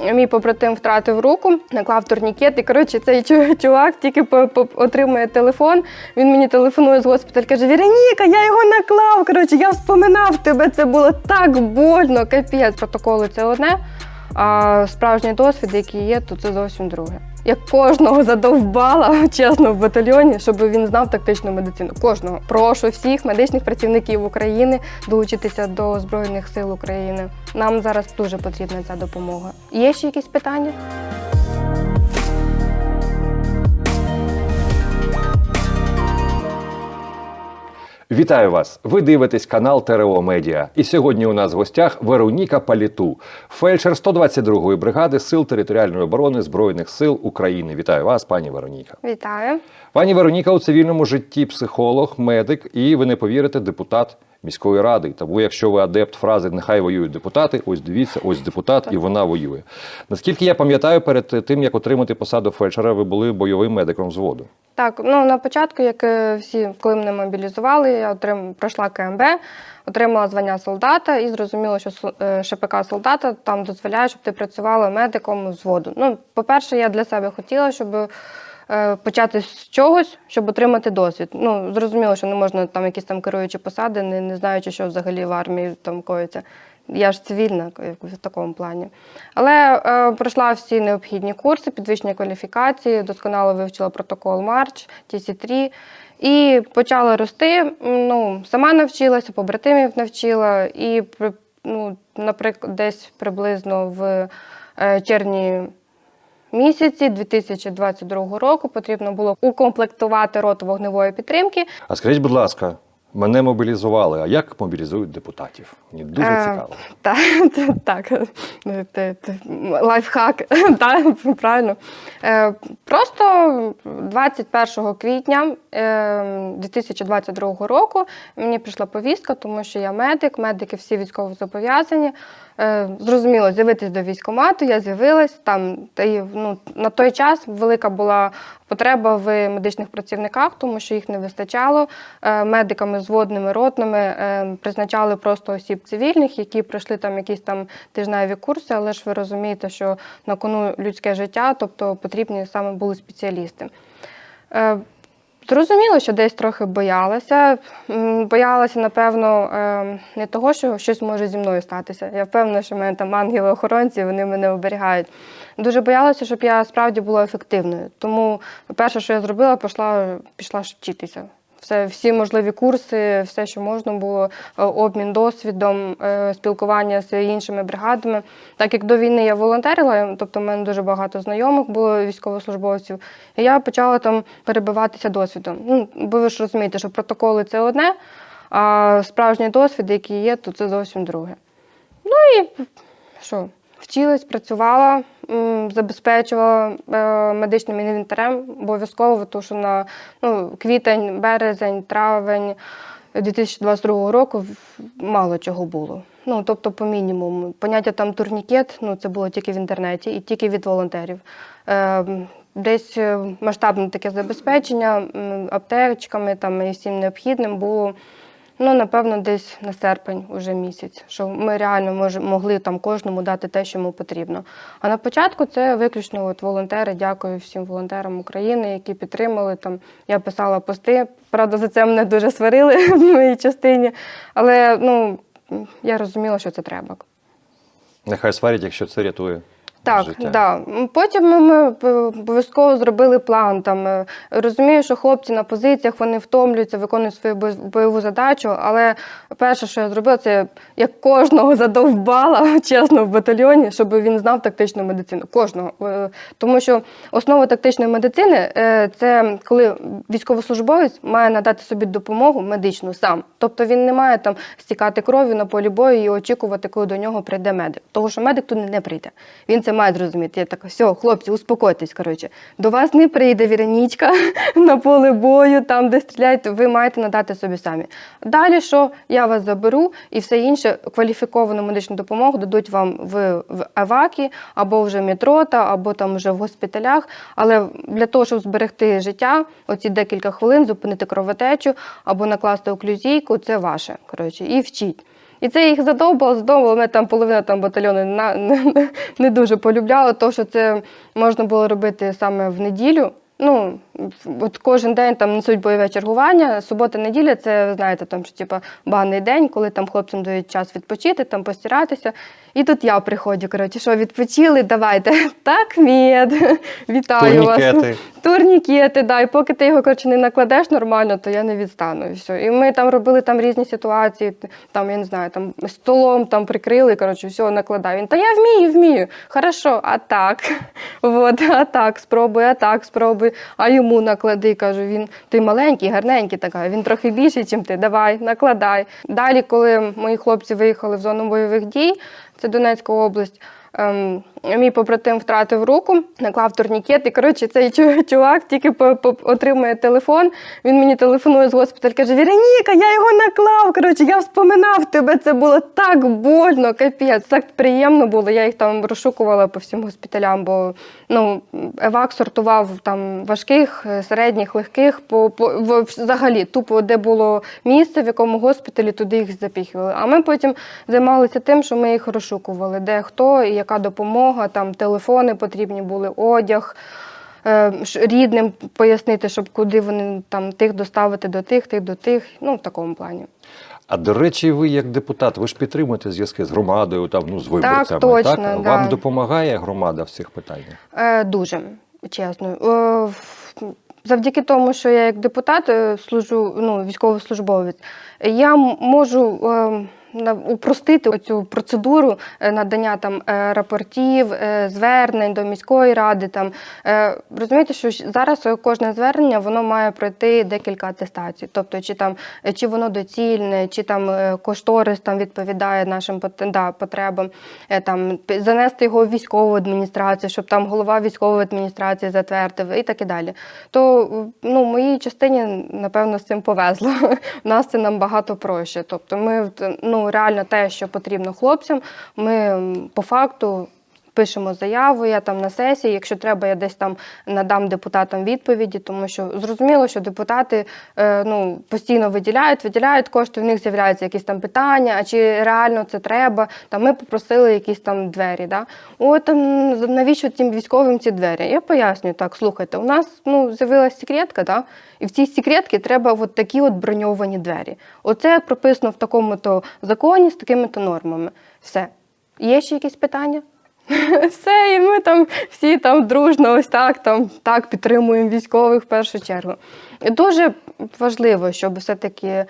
Мій побратим втратив руку, наклав турнікет, і коротше цей чувак тільки отримує телефон. Він мені телефонує з госпіталь, каже: Віроніка, я його наклав. Коротше, я вспоминав тебе. Це було так больно. Капець. Протоколи це одне. А справжній досвід, який є, то це зовсім друге. Я кожного задовбала, чесно, в батальйоні, щоб він знав тактичну медицину. Кожного. Прошу всіх медичних працівників України долучитися до Збройних сил України. Нам зараз дуже потрібна ця допомога. Є ще якісь питання? Вітаю вас! Ви дивитесь канал ТРО Медіа. І сьогодні у нас в гостях Вероніка Паліту, фельдшер 122-ї бригади Сил територіальної оборони Збройних сил України. Вітаю вас, пані Вероніка. Вітаю. Пані Вероніка у цивільному житті психолог, медик і ви не повірите, депутат міської ради. Тому, якщо ви адепт фрази Нехай воюють депутати, ось дивіться, ось депутат, і вона воює. Наскільки я пам'ятаю, перед тим як отримати посаду фельдшера, ви були бойовим медиком взводу. Так, ну на початку, як е, всі, коли мене мобілізували, я отрим... пройшла КМБ, отримала звання солдата і зрозуміла, що е, ШПК солдата там дозволяє, щоб ти працювала медиком взводу. Ну, по-перше, я для себе хотіла, щоб почати з чогось, щоб отримати досвід. Ну, зрозуміло, що не можна там якісь там керуючі посади, не, не знаючи, що взагалі в армії там коїться. Я ж цивільна в такому плані. Але е, пройшла всі необхідні курси, підвищення кваліфікації, досконало вивчила протокол Марч, TC3 і почала рости. Ну, сама навчилася, побратимів навчила, і ну, наприклад, десь приблизно в е, червні місяці 2022 року потрібно було укомплектувати роту вогневої підтримки. А скажіть, будь ласка, мене мобілізували. А як мобілізують депутатів? Мені дуже Е, цікаво. Так, так, е, те, лайфхак, так, правильно. Е, Просто 21 квітня е, 2022 року мені прийшла повістка, тому що я медик, медики всі військово зобов'язані. Е, Зрозуміло, з'явитись до військкомату, я з'явилась там. Та й ну, на той час велика була потреба в медичних працівниках, тому що їх не вистачало. Е, Медиками зводними, ротними е, призначали просто осіб цивільних, які пройшли там якісь там тижневі курси, але ж ви розумієте, що на кону людське життя, тобто потрібні саме були спеціалісти. Зрозуміло, що десь трохи боялася. Боялася, напевно, е, не того, що щось може зі мною статися. Я впевнена, що в мене там ангели-охоронці, вони мене оберігають. Дуже боялася, щоб я справді була ефективною. Тому перше, що я зробила, пішла, пішла вчитися. Все, всі можливі курси, все, що можна було, е, обмін досвідом, е, спілкування з іншими бригадами. Так як до війни я волонтерила, тобто в мене дуже багато знайомих було військовослужбовців, і я почала там перебиватися досвідом. Ну, бо ви ж розумієте, що протоколи це одне, а справжній досвід, який є, то це зовсім друге. Ну і що? Вчилась, працювала, забезпечувала е, медичним інвентарем обов'язково, тому що на ну, квітень, березень, травень 2022 року мало чого було. Ну, тобто, по мінімуму. Поняття там турнікет, ну це було тільки в інтернеті і тільки від волонтерів. Е, десь е, масштабне таке забезпечення аптечками там, і всім необхідним було. Ну, напевно, десь на серпень уже місяць, що ми реально мож, могли там кожному дати те, що йому потрібно. А на початку це виключно от волонтери. Дякую всім волонтерам України, які підтримали. Там я писала пости. Правда, за це мене дуже сварили в моїй частині. Але ну я розуміла, що це треба. Нехай сварять, якщо це рятує. Так, життя. да. Потім ми, ми обов'язково зробили план. Там е, розумію, що хлопці на позиціях вони втомлюються, виконують свою бойову задачу. Але перше, що я зробила, це як кожного задовбала, чесно, в батальйоні, щоб він знав тактичну медицину. Кожного. Е, Тому що основа тактичної медицини е, це коли військовослужбовець має надати собі допомогу медичну сам. Тобто він не має там стікати кров'ю на полі бою і очікувати, коли до нього прийде медик. Тому що медик туди не прийде. Він це має зрозуміти. Я така, все, хлопці, успокойтесь. Коротше, до вас не прийде Віронічка на поле бою, там, де стріляють, ви маєте надати собі самі. Далі що я вас заберу і все інше кваліфіковану медичну допомогу дадуть вам в, в Авакі або вже метрота, або там вже в госпіталях. Але для того, щоб зберегти життя, оці декілька хвилин, зупинити кровотечу або накласти оклюзійку, це ваше. Коротше, і вчіть. І це їх задовбало, задовбало. Ми там половина там батальйону на, не, не дуже полюбляла, то що це можна було робити саме в неділю. Ну, от кожен день там несуть бойове чергування. Субота, неділя це ви знаєте, там що типа банний день, коли там хлопцям дають час відпочити, там постиратися. І тут я приходжу. Коротше, що відпочили, давайте. Так, мед, вітаю вас. Турнікети. Турнікети, да. І поки ти його коротше, не накладеш нормально, то я не відстану. І все. І ми там робили там різні ситуації. Там, я не знаю, там столом там прикрили, коротше, все, накладаю. Він, та я вмію, вмію. Хорошо, а так. От, а так, спробуй, а так, спробуй. А йому наклади, кажу, він ти маленький, гарненький, така, він трохи більший, ніж ти. Давай, накладай. Далі, коли мої хлопці виїхали в зону бойових дій, це Донецька область. Мій побратим втратив руку, наклав турнікет. І коротше, цей чувак тільки отримує телефон. Він мені телефонує з госпіталю, каже: Віроніка, я його наклав. Коротше, я вспоминав тебе. Це було так больно, капець. Так приємно було. Я їх там розшукувала по всім госпіталям, бо ну, евак сортував там важких, е, середніх, легких. По, по взагалі, тупо де було місце, в якому госпіталі, туди їх запіхували. А ми потім займалися тим, що ми їх розшукували, де хто і яка допомога, там телефони потрібні були, одяг. е, Рідним пояснити, щоб куди вони там тих доставити до тих, тих до тих. Ну, в такому плані. А до речі, ви як депутат, ви ж підтримуєте зв'язки з громадою, там, ну, з виборцями. точно, так? да. Вам допомагає громада в цих питаннях? Е, дуже чесно. Е, завдяки тому, що я як депутат е, служу, ну, військовослужбовець, я можу. е, Упростити цю процедуру е, надання там е, рапортів, е, звернень до міської ради. Там розумієте, що зараз кожне звернення воно має пройти декілька атестацій. Тобто, чи там чи воно доцільне, чи там кошторис там відповідає нашим да, потребам, там занести його в військову адміністрацію, щоб там голова військової адміністрації затвердив і так і далі. То ну, моїй частині, напевно, з цим повезло. У нас це набагато проще. Тобто, ми в- ну, реально те, що потрібно хлопцям, ми по факту. Пишемо заяву, я там на сесії. Якщо треба, я десь там надам депутатам відповіді, тому що зрозуміло, що депутати е, ну, постійно виділяють, виділяють кошти, в них з'являються якісь там питання, а чи реально це треба. Там ми попросили якісь там двері. Да? О, там навіщо тим військовим ці двері? Я пояснюю так, слухайте, у нас ну, з'явилася секретка, да? і в цій секретці треба от такі от броньовані двері. Оце прописано в такому-то законі з такими-то нормами. Все. Є ще якісь питання? Все, і ми там всі там дружно, ось так, там так підтримуємо військових в першу чергу. І дуже важливо, щоб все-таки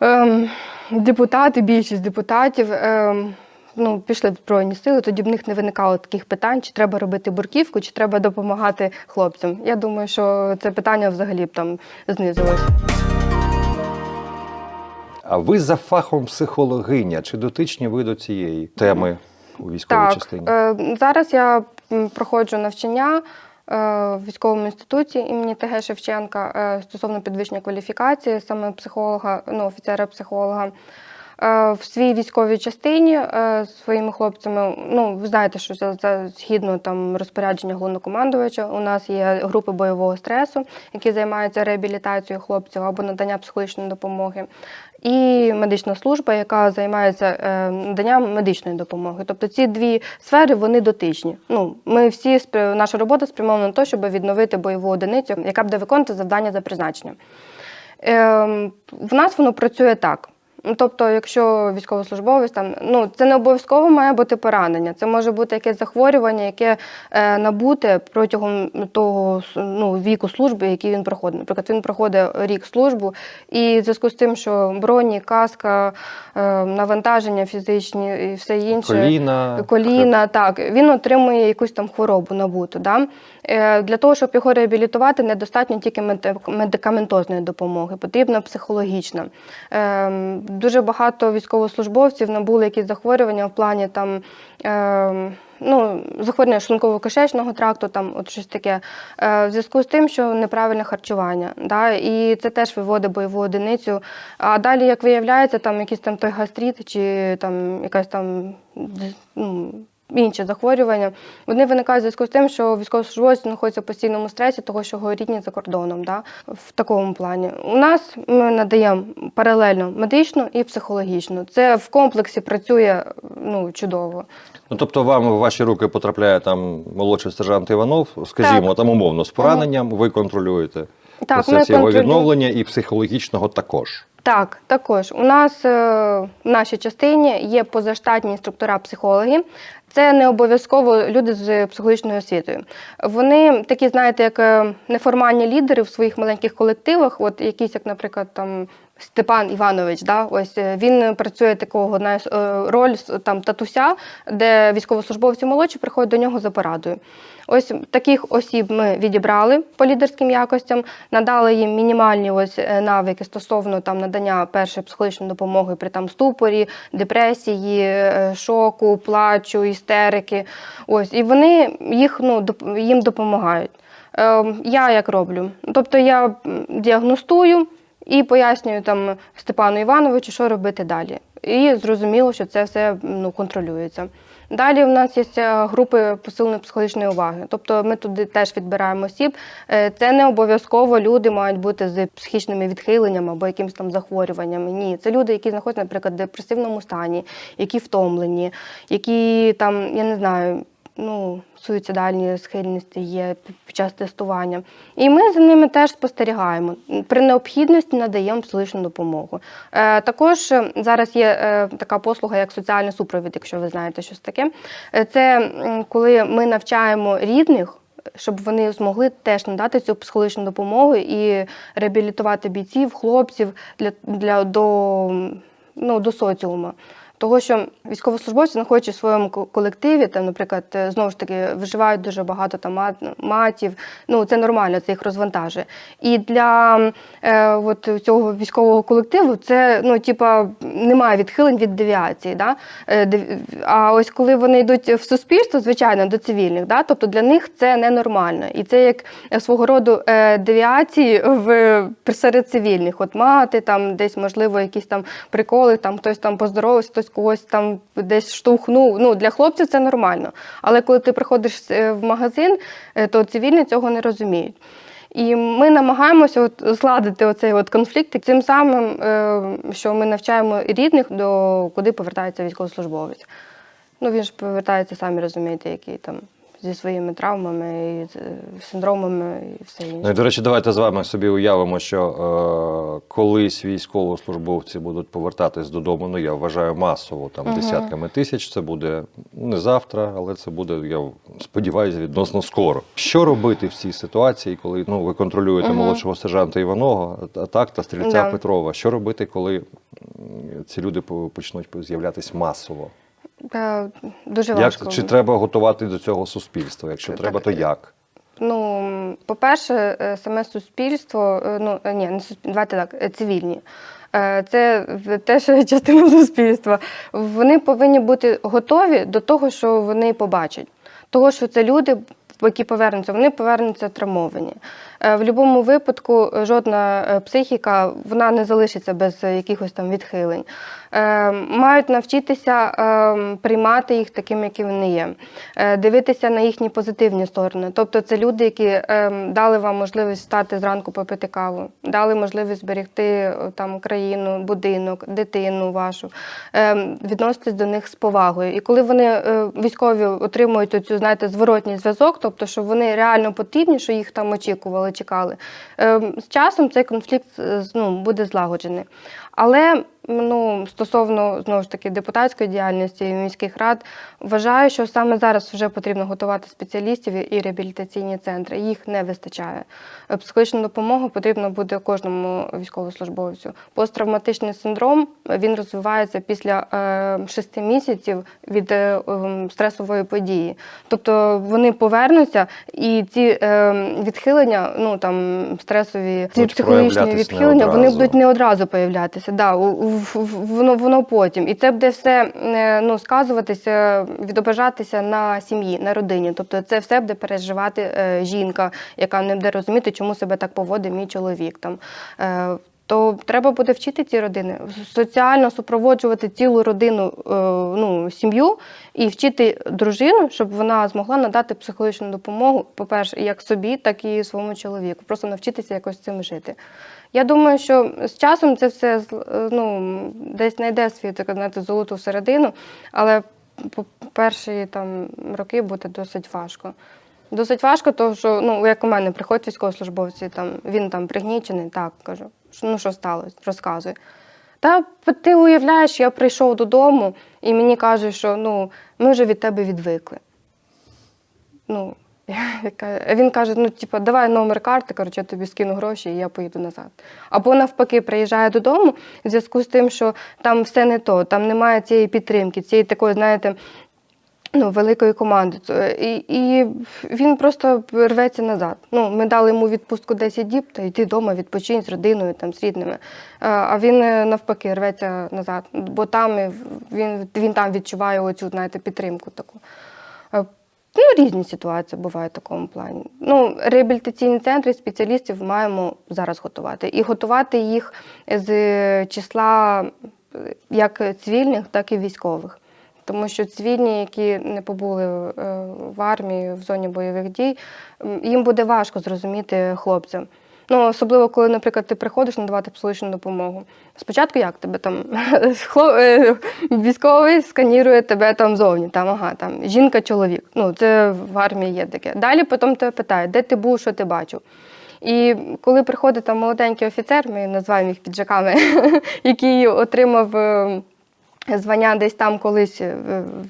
ем, депутати, більшість депутатів. Ем, Ну, пішли в Збройні сили, тоді б в них не виникало таких питань, чи треба робити бурківку, чи треба допомагати хлопцям. Я думаю, що це питання взагалі б там знизилось. А ви за фахом психологиня. Чи дотичні ви до цієї теми у військовій Так, частині? е, зараз я проходжу навчання е, в військовому інституті імені ТГ Шевченка е, стосовно підвищення кваліфікації, саме психолога, ну, офіцера-психолога. В своїй військовій частині з своїми хлопцями, ну ви знаєте, що за, за згідно там розпорядження головнокомандувача, у нас є групи бойового стресу, які займаються реабілітацією хлопців або надання психологічної допомоги і медична служба, яка займається е, наданням медичної допомоги. Тобто ці дві сфери вони дотичні. Ну, ми всі наша робота спрямована на те, щоб відновити бойову одиницю, яка буде виконувати завдання за призначенням. Ем, в нас воно працює так. Ну, Тобто, якщо військовослужбовець там, ну це не обов'язково має бути поранення. Це може бути якесь захворювання, яке е, набуте протягом того ну, віку служби, який він проходить. Наприклад, він проходить рік службу, і в зв'язку з тим, що броні, каска, е, навантаження фізичні і все інше Коліна, коліна, так він отримує якусь там хворобу набуту. Да? Е, Для того, щоб його реабілітувати, недостатньо тільки медикаментозної допомоги, потрібна психологічна. Ем, Дуже багато військовослужбовців набули якісь захворювання в плані там. ем, Ну, захворювання шлунково-кишечного тракту, там от щось таке, е, в зв'язку з тим, що неправильне харчування. Да? І це теж виводить бойову одиницю. А далі, як виявляється, там якийсь там той гастрит чи там якась там ну, інші захворювання, вони виникають в зв'язку з тим, що військовослужбовець знаходиться в постійному стресі, того, що його рідні за кордоном, да, в такому плані. У нас ми надаємо паралельно медичну і психологічну. Це в комплексі працює ну, чудово. Ну, тобто вам в ваші руки потрапляє там молодший сержант Іванов, скажімо, там умовно з пораненням, ви контролюєте Так, процес його контролюємо. відновлення і психологічного також. Так, також у нас е, в нашій частині є позаштатні інструктора-психологи. Це не обов'язково люди з психологічною освітою. Вони такі, знаєте, як е, неформальні лідери в своїх маленьких колективах, от якісь, як, наприклад, там. Степан Іванович, да, ось е, він працює такого знаєш, е, роль там татуся, де військовослужбовці молодші приходять до нього за порадою. Ось таких осіб ми відібрали по лідерським якостям, надали їм мінімальні ось е, навики стосовно там надання першої психологічної допомоги при там ступорі, депресії, шоку, плачу, істерики. Ось і вони їх ну їм допомагають. Е, я як роблю? Тобто я діагностую і пояснюю там Степану Івановичу, що робити далі. І зрозуміло, що це все ну, контролюється. Далі в нас є е, групи посиленої психологічної уваги. Тобто ми туди теж відбираємо осіб. Е, Це не обов'язково люди мають бути з психічними відхиленнями або якимись там захворюваннями. Ні, це люди, які знаходяться, наприклад, в депресивному стані, які втомлені, які там, я не знаю, ну, суїцидальні схильності є під- час тестування. І ми за ними теж спостерігаємо. При необхідності надаємо психологічну допомогу. Е, також е, зараз є е, така послуга, як соціальний супровід, якщо ви знаєте щось таке. Е, це коли ми навчаємо рідних. Щоб вони змогли теж надати цю психологічну допомогу і реабілітувати бійців, хлопців для, для до, ну, до соціуму. Того, що військовослужбовці, знаходячись в своєму колективі, там, наприклад, е, знову ж таки, виживають дуже багато там матів. Ну це нормально, це їх розвантажує. І для е, от цього військового колективу це ну, типа, немає відхилень від девіації. Да? Е, А ось коли вони йдуть в суспільство, звичайно, до цивільних, да? тобто для них це ненормально. І це як свого роду е, девіації в серед цивільних. От мати там десь, можливо, якісь там приколи, там хтось там поздоровався, хтось когось там десь штовхнув. Ну для хлопців це нормально. Але коли ти приходиш е, в магазин, е, то цивільні цього не розуміють. І ми намагаємося от зладити оцей от конфлікт і цим самим, е, що ми навчаємо рідних, до куди повертається військовослужбовець. Ну він ж повертається, самі розумієте, який там зі своїми травмами, і синдромами і все інше. Ну і до речі, давайте з вами собі уявимо, що е, колись військовослужбовці будуть повертатись додому. Ну я вважаю масово, там Мгм. десятками тисяч. Це буде не завтра, але це буде, я сподіваюся, відносно скоро. Що робити в цій ситуації, коли ну ви контролюєте Мгм. молодшого сержанта Іванова, а так та стрільця Да. Петрова? Що робити, коли ці люди по- почнуть з'являтися масово? Дуже Як чи треба готувати до цього суспільство? Якщо Так, треба, то як? Ну, по-перше, е, саме суспільство, е, ну е, ні, не суспільство, давайте так, цивільні. Це теж частина суспільства. Вони повинні бути готові до того, що вони побачать. Того, що це люди, які повернуться, вони повернуться травмовані. Е, В будь-якому випадку е, жодна е, психіка вона не залишиться без якихось там відхилень. Мають навчитися приймати їх такими, які вони є, дивитися на їхні позитивні сторони. Тобто це люди, які дали вам можливість встати зранку попити каву, дали можливість зберегти там країну, будинок, дитину вашу, відноситись до них з повагою. І коли вони військові отримують оцю, знаєте, зворотній зв'язок, тобто, що вони реально потрібні, що їх там очікували, чекали. е, З часом цей конфлікт е, ну, буде злагоджений. Але ну, стосовно знову ж таки депутатської діяльності і міських рад, вважаю, що саме зараз вже потрібно готувати спеціалістів і реабілітаційні центри. Їх не вистачає. Е, Психологічну допомогу потрібно буде кожному військовослужбовцю. Посттравматичний синдром е, він розвивається після е, шести місяців від ем, стресової події. Тобто вони повернуться, і ці відхилення, ну там стресові ці психологічні відхилення, вони будуть не одразу появлятися. Да, у- воно, воно потім. І це буде все е, ну, сказуватися, відображатися на сім'ї, на родині. Тобто це все буде переживати е, жінка, яка не буде розуміти, чому себе так поводить мій чоловік. Там. Е, то треба буде вчити ці родини, соціально супроводжувати цілу родину, ну, сім'ю і вчити дружину, щоб вона змогла надати психологічну допомогу, по-перше, як собі, так і своєму чоловіку. Просто навчитися якось цим жити. Я думаю, що з часом це все ну, десь знайде свій так, знаєте, золоту середину, але по перші там роки буде досить важко. Досить важко, тому що ну, як у мене приходять військовослужбовці, там, він там пригнічений, так кажу, ну що сталося, розказуй. Та ти уявляєш, я прийшов додому і мені кажуть, що ну, ми вже від тебе відвикли. Ну, я він каже: ну, типу, давай номер карти, коротше, я тобі скину гроші і я поїду назад. Або навпаки, приїжджає додому в зв'язку з тим, що там все не то, там немає цієї підтримки, цієї такої, знаєте, ну, великої команди. І, і він просто рветься назад. Ну, ми дали йому відпустку 10 діб, та йди вдома, відпочинь з родиною, там, з рідними. А- він е, навпаки рветься назад, бо там він, він там відчуває оцю, знаєте, підтримку таку. Ну, різні ситуації бувають в такому плані. Ну, реабілітаційні центри спеціалістів маємо зараз готувати. І готувати їх з числа як цивільних, так і військових. Тому що цивільні, які не побули е, в армії в зоні бойових дій, їм буде важко зрозуміти хлопцям. Ну, особливо, коли, наприклад, ти приходиш надавати психологічну допомогу. Спочатку як тебе там е, військовий сканірує тебе там зовні, там, ага, там жінка, чоловік. Ну, це в армії є таке. Далі потім тебе питають, де ти був, що ти бачив. І коли приходить там молоденький офіцер, ми називаємо їх піджаками, який отримав е, звання десь там колись е,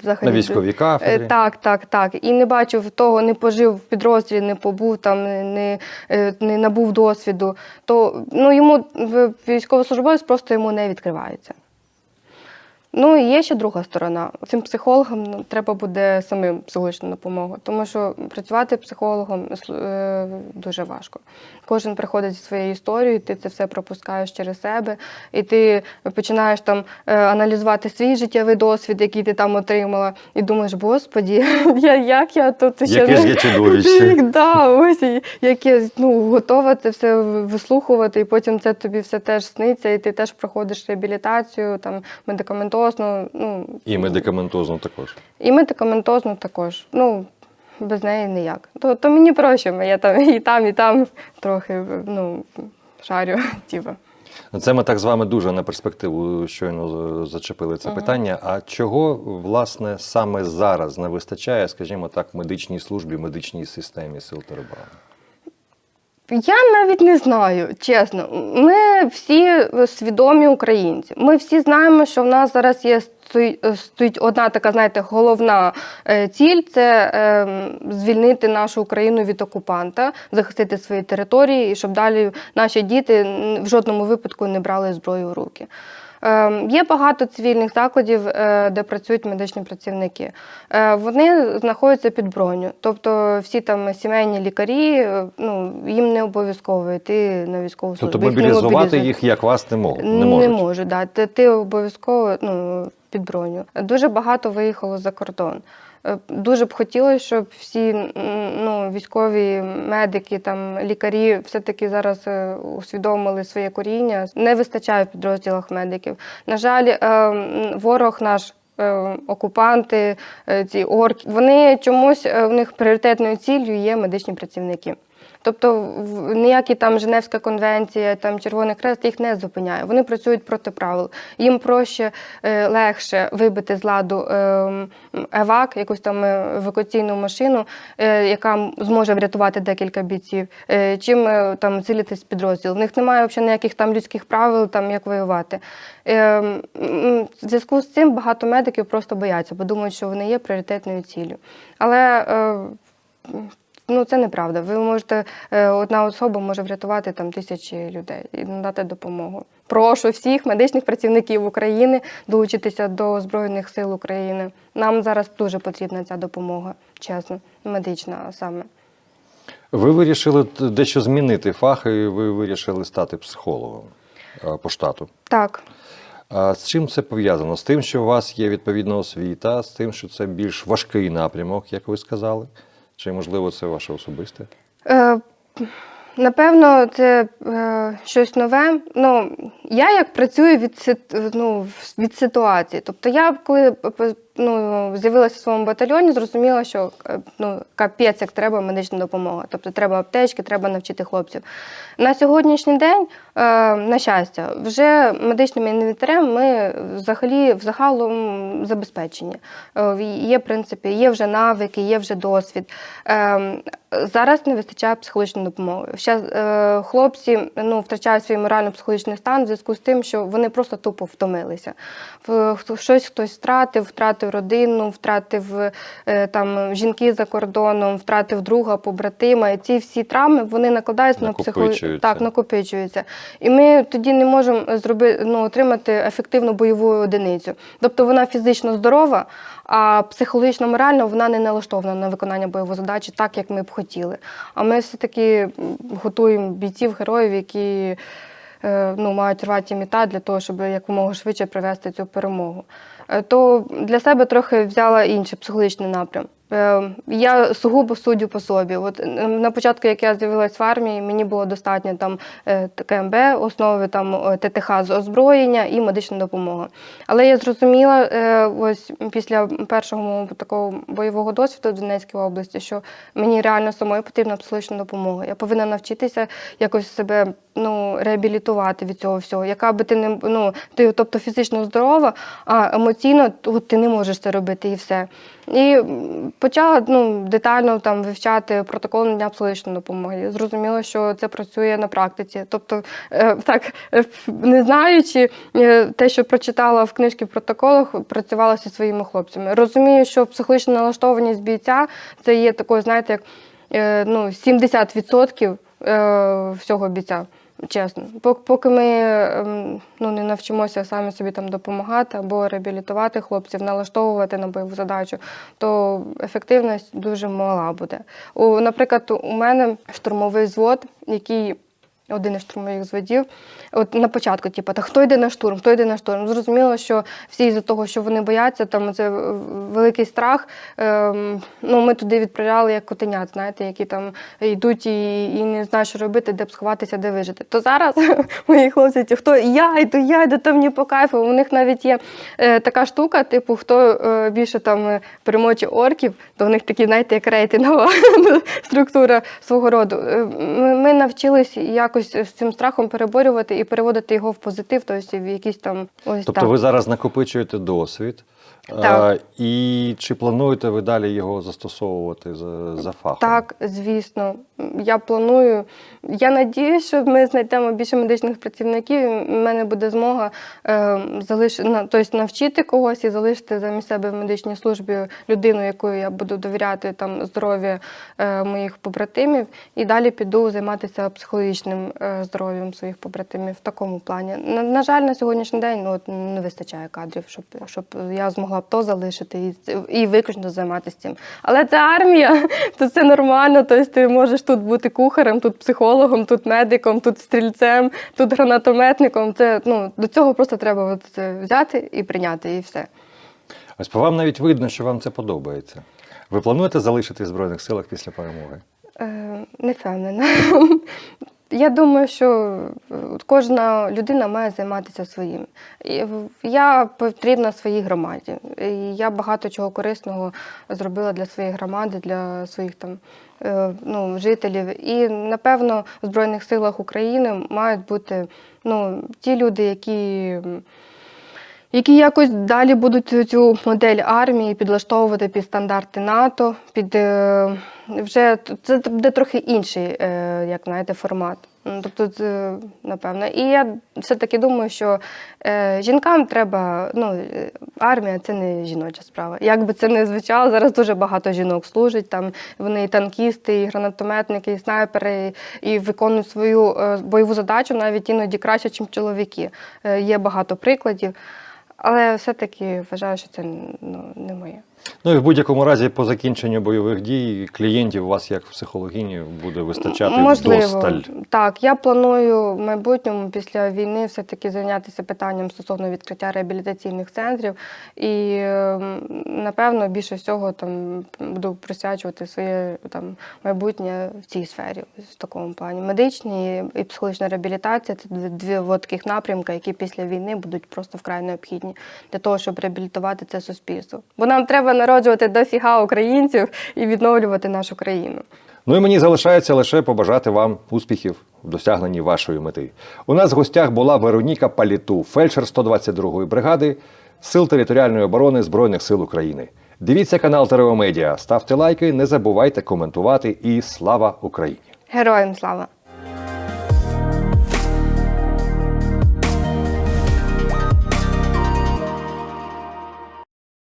взагалі. На військовій Е, кафедрі. Так, так, так. І не бачив того, не пожив в підрозділі, не побув там, не, е, не набув досвіду, то ну, йому військовослужбовець просто йому не відкривається. Ну і є ще друга сторона. Цим психологам ну, треба буде самим психологічну допомогу, тому що працювати психологом е, дуже важко. Кожен приходить зі своєю історією, ти це все пропускаєш через себе, і ти починаєш там е, аналізувати свій життєвий досвід, який ти там отримала, і думаєш, господі, я, як я тут ще ж я чудовище. Да, ось як я ну, готова це все вислухувати, і потім це тобі все теж сниться, і ти теж проходиш реабілітацію, там медикаментозну, ну І медикаментозно також. і медикаментозну також. Ну, без неї ніяк. То, то мені проще, я там і там, і там трохи ну, шарю. Типу. Це ми так з вами дуже на перспективу щойно зачепили це питання. А чого, власне, саме зараз не вистачає, скажімо так, медичній службі, медичній системі сил тероборони? Я навіть не знаю, чесно. Ми всі свідомі українці. Ми всі знаємо, що в нас зараз є стоїть одна така, знаєте, головна е, ціль це е, звільнити нашу Україну від окупанта, захистити свої території, і щоб далі наші діти в жодному випадку не брали зброю в руки. Е, Є багато цивільних закладів, е, де працюють медичні працівники. Е, Вони знаходяться під броню. Тобто всі там сімейні лікарі, е, ну, їм не обов'язково йти на військову службу. Тобто мобілізувати їх, їх як вас не можуть. Не Не, можуть. можу, да. Ти, ти обов'язково ну, під броню. Дуже багато виїхало за кордон. Е, Дуже б хотілося, щоб всі ну, військові медики, там, лікарі все-таки зараз е, усвідомили своє коріння. Не вистачає в підрозділах медиків. На жаль, е, ворог наш. Окупанти, ці орки, вони чомусь в них пріоритетною ціллю є медичні працівники. Тобто ніякі там Женевська конвенція, там Червоний Хрест їх не зупиняє. Вони працюють проти правил. Їм проще, е, легше вибити з ладу е, евак, якусь там е, евакуаційну машину, е, яка зможе врятувати декілька бійців, чим там цілитись підрозділ. В них немає взагалі ніяких там людських правил, там як воювати. Е, м, м, В зв'язку з цим багато медиків просто бояться, бо думають, що вони є пріоритетною ціллю. Але Ну, це неправда. Ви можете, е, одна особа може врятувати там тисячі людей і надати допомогу. Прошу всіх медичних працівників України долучитися до Збройних сил України. Нам зараз дуже потрібна ця допомога, чесно, медична саме. Ви вирішили дещо змінити фах, і ви вирішили стати психологом е, по штату. Так. А з чим це пов'язано? З тим, що у вас є відповідна освіта, з тим, що це більш важкий напрямок, як ви сказали? Чи можливо це ваше особисте? Е, Напевно, це е, щось нове. Ну, я як працюю від, ну, від ситуації. Тобто я, коли п- ну, з'явилася в своєму батальйоні, зрозуміла, що е, ну, капець, як треба медична допомога. Тобто треба аптечки, треба навчити хлопців. На сьогоднішній день, е, на щастя, вже медичним інвентарем ми взагалі загалом забезпечені. Е, Є, в принципі, є вже навики, є вже досвід. Зараз не вистачає психологічної допомоги. Ще е, хлопці ну, втрачають свій морально-психологічний стан в зв'язку з тим, що вони просто тупо втомилися. В- Щось хтось втратив, втратив родину, втратив е, там жінки за кордоном, втратив друга, побратима. І ці всі травми вони накладаються на Накопичуються. так, накопичуються. І ми тоді не можемо зробити ну, отримати ефективну бойову одиницю. Тобто вона фізично здорова, а психологічно морально вона не налаштована на виконання бойової задачі так, як ми б хотіли. А ми все-таки готуємо бійців, героїв, які е, ну, мають рваті міта для того, щоб якомога швидше привести цю перемогу. Е, То для себе трохи взяла інший психологічний напрям. Е, Я сугубо суддю по собі. От на початку, як я з'явилась в армії, мені було достатньо там е, КМБ, основи там ТТХ з озброєння і медична допомога. Але я зрозуміла е, ось після першого такого бойового досвіду в Донецькій області, що мені реально самої потрібна психологічна допомога. Я повинна навчитися якось себе ну, реабілітувати від цього всього. Яка би ти не ну, ти, тобто фізично здорова, а емоційно от, ти не можеш це робити і все. І почала ну, детально там вивчати протокол надання психологічної допомоги. І Зрозуміло, що це працює на практиці. Тобто, е, так е, не знаючи е, те, що прочитала в книжці в протоколах, працювала зі своїми хлопцями. Розумію, що психологічна налаштованість бійця це є такою, знаєте, як ну, 70% е, всього бійця. Чесно, Пок- поки ми ем, ну, не навчимося самі собі там допомагати або реабілітувати хлопців, налаштовувати на бойову задачу, то ефективність дуже мала буде. У, наприклад, у мене штурмовий звод, який один із штурмових зводів. От на початку, типу, та хто йде на штурм, хто йде на штурм. Зрозуміло, що всі із-за того, що вони бояться, там це великий страх. Ем, ну, ми туди відправляли як котенят, знаєте, які там йдуть і, і не знають, що робити, де б сховатися, де вижити. То зараз мої хлопці, ті, хто я йду, я йду, то мені по кайфу. У них навіть є е, така штука, типу, хто е, більше там е, перемочі орків, то в них такі, знаєте, як рейтингова структура свого роду. Е, ми навчились якось з цим страхом переборювати і переводити його в позитив, тобто в якісь там ось Тобто так. ви зараз накопичуєте досвід. Так. А, І чи плануєте ви далі його застосовувати за, за фахом? Так, звісно. Я планую. Я надіюсь, що ми знайдемо більше медичних працівників. в мене буде змога е, залиш... на- тобто навчити когось і залишити замість себе в медичній службі людину, якою я буду довіряти там здоров'я е, моїх побратимів, і далі піду займатися психологічним е, здоров'ям своїх побратимів в такому плані. На, на жаль, на сьогоднішній день ну, от, не вистачає кадрів, щоб, щоб я змогла б то залишити і, і виключно займатися цим. Але це армія, то це нормально. Тобто ти можеш тут бути кухарем, тут психологом, тут медиком, тут стрільцем, тут гранатометником. Це ну до цього просто треба от це взяти і прийняти, і все. Ось по вам навіть видно, що вам це подобається. Ви плануєте залишитись в Збройних силах після перемоги? Е, не впевнена. Я думаю, що е, кожна людина має займатися своїм. Я потрібна своїй громаді. І я багато чого корисного зробила для своєї громади, для своїх там ну, жителів. І напевно в Збройних силах України мають бути ну, ті люди, які. які якось далі будуть цю модель армії підлаштовувати під стандарти НАТО, під е, вже це буде трохи інший, е, як знаєте, формат. Тобто, напевно. І я все-таки думаю, що е, жінкам треба, ну, е, армія це не жіноча справа. Як би це не звучало, зараз дуже багато жінок служить. Там вони і танкісти, і гранатометники, і снайпери, і виконують свою е, бойову задачу навіть іноді краще, ніж чоловіки. Е, є багато прикладів. Але все-таки вважаю, що це ну, не моє. Ну і в будь-якому разі, по закінченню бойових дій, клієнтів у вас як психологині буде вистачати Можливо, вдосталь. так. Я планую в майбутньому після війни все-таки зайнятися питанням стосовно відкриття реабілітаційних центрів. І ем, напевно більше всього там буду присвячувати своє там майбутнє в цій сфері, в такому плані. Медичні і психологічна реабілітація це дві, таких напрямки, які після війни будуть просто вкрай необхідні для того, щоб реабілітувати це суспільство. Бо нам треба народжувати дофіга українців і відновлювати нашу країну. Ну і мені залишається лише побажати вам успіхів в досягненні вашої мети. У нас в гостях була Вероніка Паліту, фельдшер 122-ї бригади Сил територіальної оборони Збройних сил України. Дивіться канал Тереомедіа, ставте лайки, не забувайте коментувати і слава Україні! Героям слава!